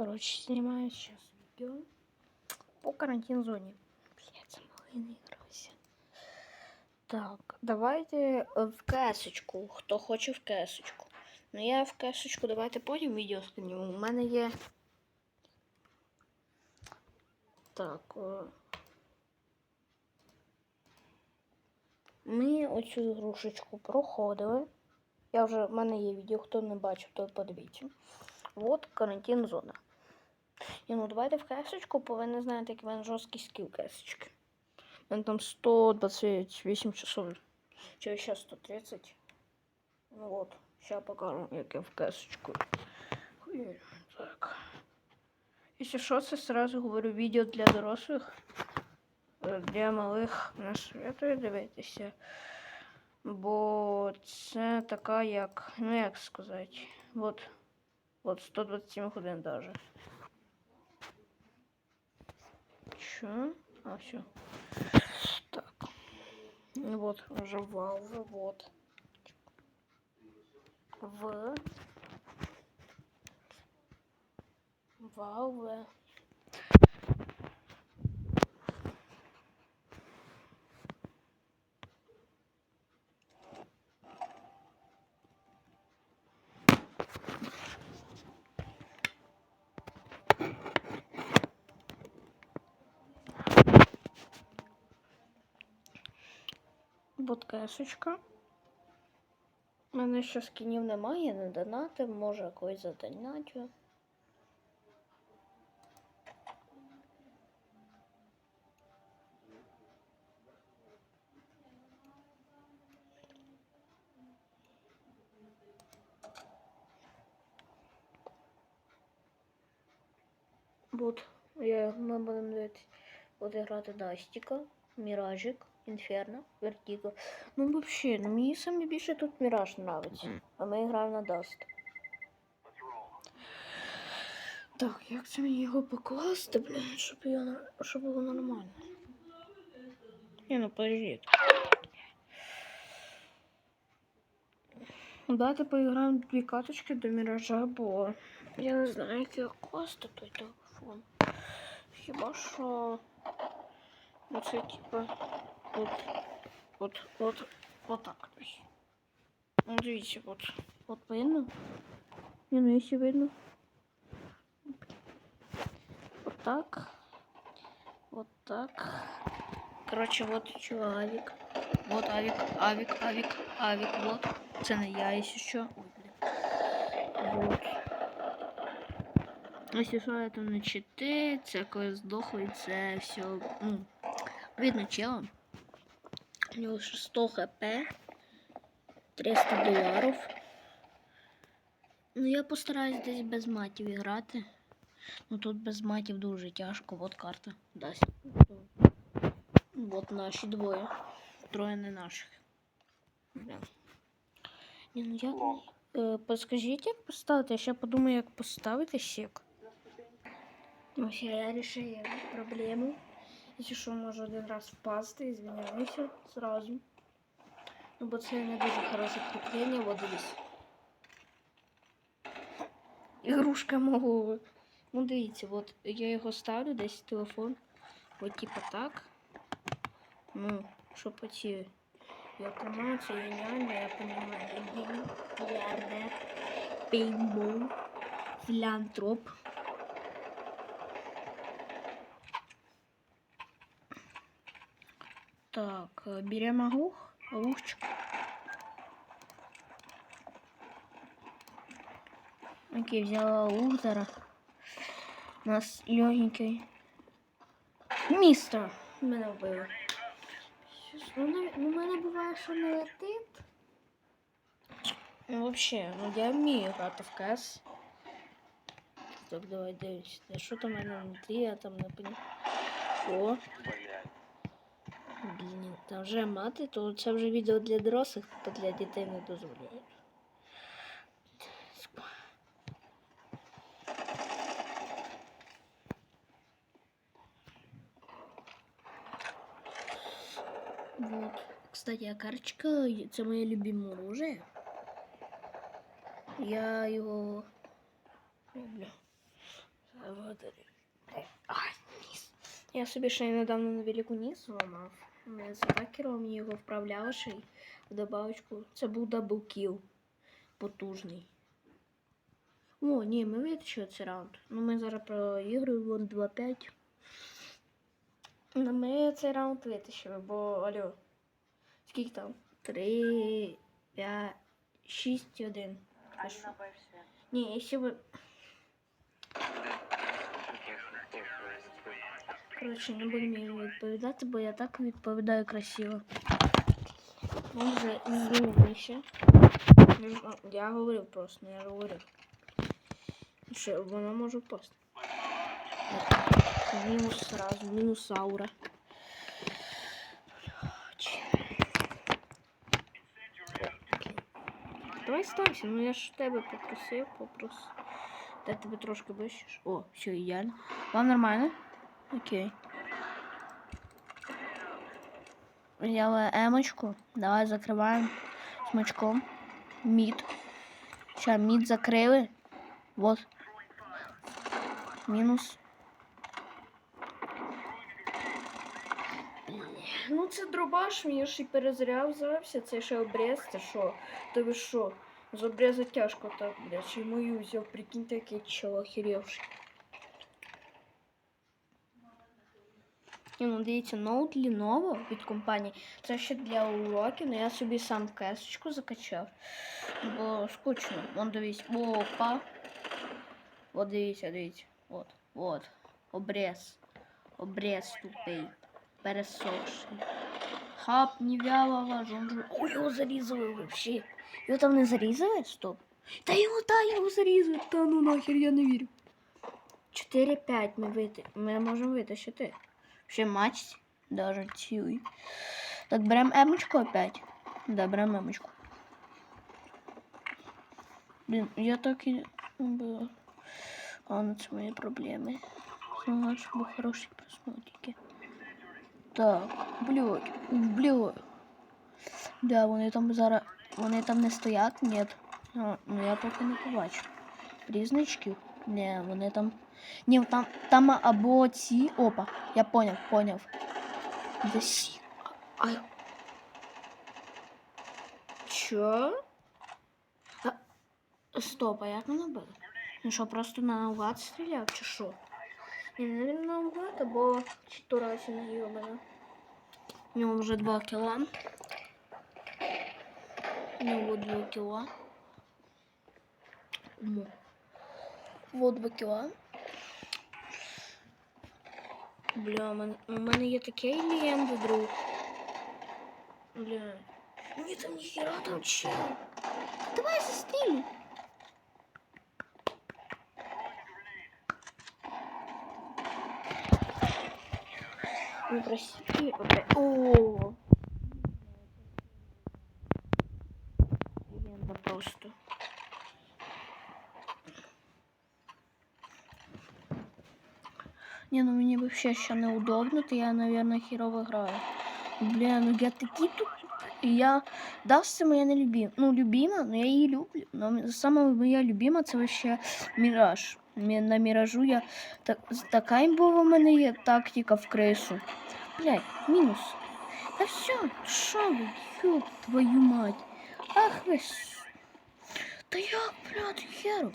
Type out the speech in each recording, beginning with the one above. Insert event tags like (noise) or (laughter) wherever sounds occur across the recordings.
Короче, снимаю сейчас видео по карантин зоне. Блять, це малий грався. Так, давайте е, в кесочку. Хто хоче в кесочку. Ну я в кесочку, давайте потім відео зніму. У мене є. Так. е, Ми оцю ігрушечку проходили. Я вже, в мене є відео, хто не бачив, той подивіться. От карантин зона. І ну давайте в кесочку, бо ви не знаєте, який в жорсткий скіл кесочки. Мене там 128 часов. Чи ще 130. Ну от, зараз покажу, як я в кесочку. Хуй, Так. Якщо що, це сразу говорю відео для дорослих. Е, Для малих не советую дивитися. Бо це така як, ну як сказати, от, от 127 годин даже. Що? А, все. Так. Ну Вот, уже Valve, вот. В. Valve. Вот кешечка. У мене ще скінів немає, не донатив, може якось задонатю. Вот, я, ми будемо грати Дастіка, Міражик, Інферно, Вертіго. Ну, вообще, ну, мені саме більше тут Міраж нравиться. А ми граємо на Даст. Так, як це мені його покласти, блін, щоб, його, щоб було нормально. Ні, ну подожди. Давайте поіграємо дві каточки до Міража, бо я не знаю, як його класти той телефон. Хіба що. Ну це типа. От. От, от, от так. то есть. Ну, дивіться, от. От видно? Ні, ну якщо видно. Вот так. Вот так. Короче, вот еще авик. Вот авик, авик, авик, авик. Вот. Це не я, если що. Ой, блін. Вот. Если що, это не чити, це коли здохли, це все. Ну, видно чела. У ще 100 хп. 300 доларів. Ну, я постараюсь десь без матів грати. Ну тут без матів дуже тяжко. Вот карта. Дасть. Вот наші двоє. Троє не наших. Бля. Ні, ну мені- Е, подскажіть, як поставити? Я ще подумаю, як поставити сік. Ось я вирішую проблему. Якщо що, можу один раз впасти, извиняюся сразу. Ну, бо це не дуже хороше кріплення, вот дивись. Ігрушка мого. Ну, дивіться, от я його ставлю десь телефон. От типа так. Ну, щоб оці я тримаю, це геніально, я понимаю. Мільярдер, пейнтбол, філантроп. Так, е, беремо агух, агухчик. Окей, взяла лук зараз. У нас легенький. Містер. Мене вбили. Щось, Ну, не- ну, в мене буває, що не летить. Ну, вообще, ну я вмію грати в КС. Так, давай дивись. Та Що там в мене внутрі, я там не понимаю. О. Блін, там вже мати, то це вже відео для дорослих, то для дітей не дозволяють. Вот. Кстати, а карточка це моє любиме оружие. Я його люблю. вот. Ай, ніс. Я собі ще й недавно на велику ніс зламав. Ми з хакером мені його й в добавочку. Це був даблкіл. Потужний. О, ні, ми витащили цей раунд. Ну ми зараз проігруємо вон 2-5. Ну, ми цей раунд витащили, бо алло. Скільки там? 3, 5, 6, 1. А що? Ні, якщо ви. Коротше, не буду мені відповідати, бо я так відповідаю красиво. Може, знову ще. Ну, Я говорив просто, я говорив. Що вона може впасти. Мінус сразу, мінус аура. Давай стався, ну я ж тебе попросив, попросив. Дай тебе трошки ближче. О, все ідеально. Вам нормально? Окей. Взяла емочку. Давай закриваємо смачком. Мід. Сейчас мід закрили. Вот. Мінус. Ну це дробаш, мені ж і перезаряв взявся, це ще обрез, це що? Ви що? З обреза тяжко так, блядь, й мою взяв, прикиньте, який чел. Ні, ну дивіться, ноут Lenovo від компанії. Це ще для уроків, але я собі сам кесочку закачав. Бо скучно. Вон дивіться. Опа. От дивіться, дивіться. От, от. Обрез. Обрез тупий. Пересохший. Хап, не вялого, жонжу. Ой, його зарізали вообще. Його там не зарізали? Стоп. Та його, та його зарізали. Та ну нахер, я не вірю. 4-5 ми, вити... ми можемо витащити. Ще матч даже цілий. Так, беремо емочку опять. Да, беремо емочку. Блін, я так і була. Ладно, це мої проблеми. Знаєш, бо хороші просмотрики. Так, блядь, блядь. Да, вони там зараз. Вони там не стоять, ні. А, ну я поки не побачу. Різничків? Ні, вони там. Ні, там, там або ці. Опа, я поняв, поняв. Де сі. А... Чо? А... Стоп, а як воно було? Ну що, просто наугад стріляв, чи що? Ні, не наугад, або читурасина йобана. У нього вже 2 кіла. У нього 2 кіла. Ну. Вот 2 кіла. Бля, у мене, у мене є такий легенда, друг. Бля. Ні, там ніхера там чел. Давай застрілю. Ну, прости, опять. О! Не, ну мне вообще сейчас неудобно, то я, наверное, херово играю. Бля, ну я такие тут... Я... Дастся моя не любима. Ну, любима, но я її люблю. Но сама моя любима це вообще Міраж. На Міражу я... Так, така імбова в мене є тактика в крису. Блядь, мінус. Та все, що ви, ёб твою мать. Ах ви. Та як, блядь, херу?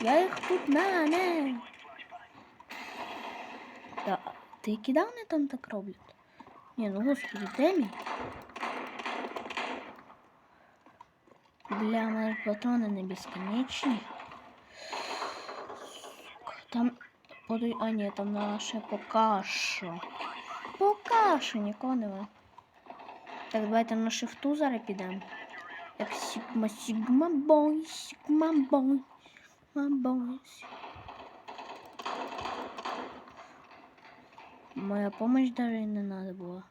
Я їх тут на, не. Та, ти кидав не там так роблять? Ні, ну господи, де мій? Бля, мої патрони не безконечні. Там. Подой... А ні, там наше пока що. Пока що нікого нема. Так, давайте на шифту зараз підемо. Як Сігма, Сігма бой, Сігма бой, Сігма бой. Моя помощь даже не надо было.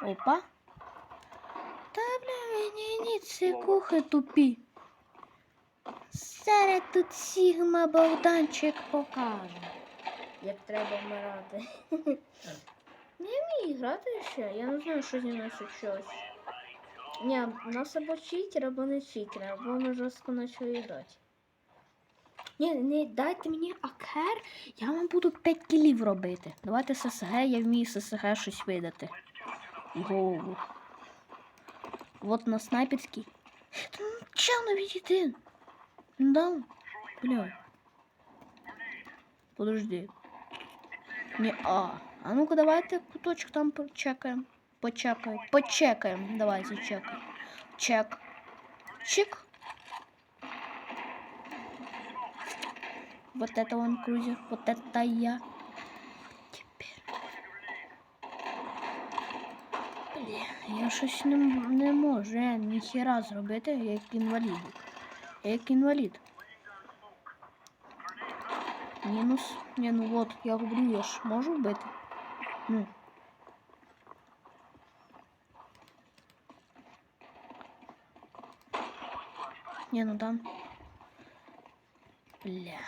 Опа. Та бля, мені ні, це кухи тупі. Зараз тут Сігма Богданчик покаже. Як треба вмирати. (laughs) Не вмію грати ще. Я не знаю, що зі мною щось. Ні, нас або читер, або не читер, або ми жорстко почали грати. Ні, не дайте мені АКР, я вам буду 5 кілів робити. Давайте ССГ, я вмію ССГ щось видати. Голову. Вот на снайперський. Ну, Чел, ну відійди. Ну да. Бля. Подожди. Не, а. А ну-ка давайте куточок там почекаємо. Почекаємо. Почекаємо. Давайте чекаємо. Чек. Чик. Вот это он крузер, вот это я. Теперь. Бля, я щось не, м- не можу я ніхіра зробити, як інвалід. Я як інвалід. Мінус. Ні, ну от, я говорю, я ж можу вбити. Ну. Ні, ну там. Бля.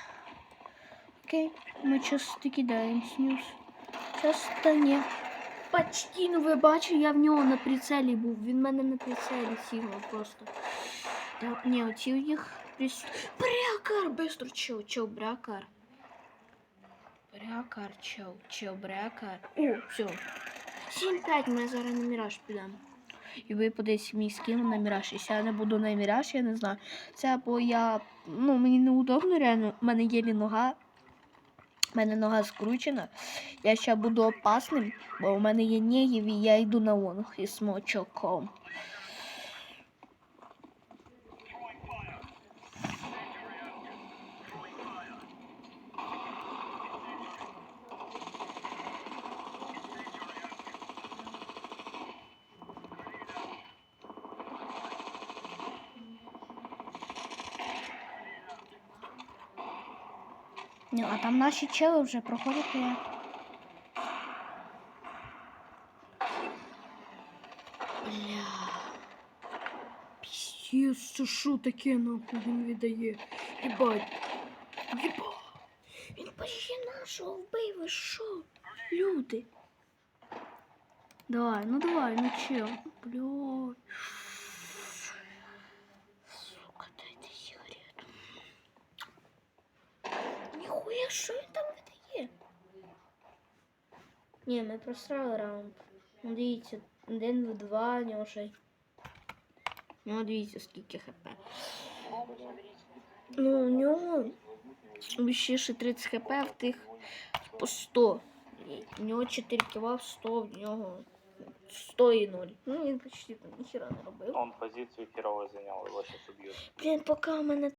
Окей, ми часто кидаємо снюс. Часто ні. Почти, ну ви бачите, я в нього на прицелі був. Він мене на прицелі сігнув просто. Так, ні, оці їх прис... Брякар! Бистро, чел, чел, брякар. Брякар, чел, чел, брякар. О, все. 7-5 ми зараз на міраж підемо. І ви мій скін на міраж. Якщо я не буду на міраж, я не знаю. Це або я. Ну, мені неудобно, реально. У мене єлі нога. У мене нога скручена. Я ще буду опасним, бо у мене є нігів і я йду на вон із смочоком. Ні, а там наші чели вже проходять. Бля. Пісєс, це що таке нахуй він віддає? Єбать. Єбать. Він почти нашого вбив, ви що? Люди. Давай, ну давай, ну чел. Блядь. Що він там видає? Ні, ми просрали раунд. Ну, Дивіться, один в два, у нього ще. У нього дивіться, скільки хп. Ну, у нього ще ще 30 хп, в тих по 100. У нього 4 кіла в 100, в нього 100 і 0. Ну, він почти там ніхіра не робив. Он позицию херово занял, его сейчас убьют. Блін, поки в мене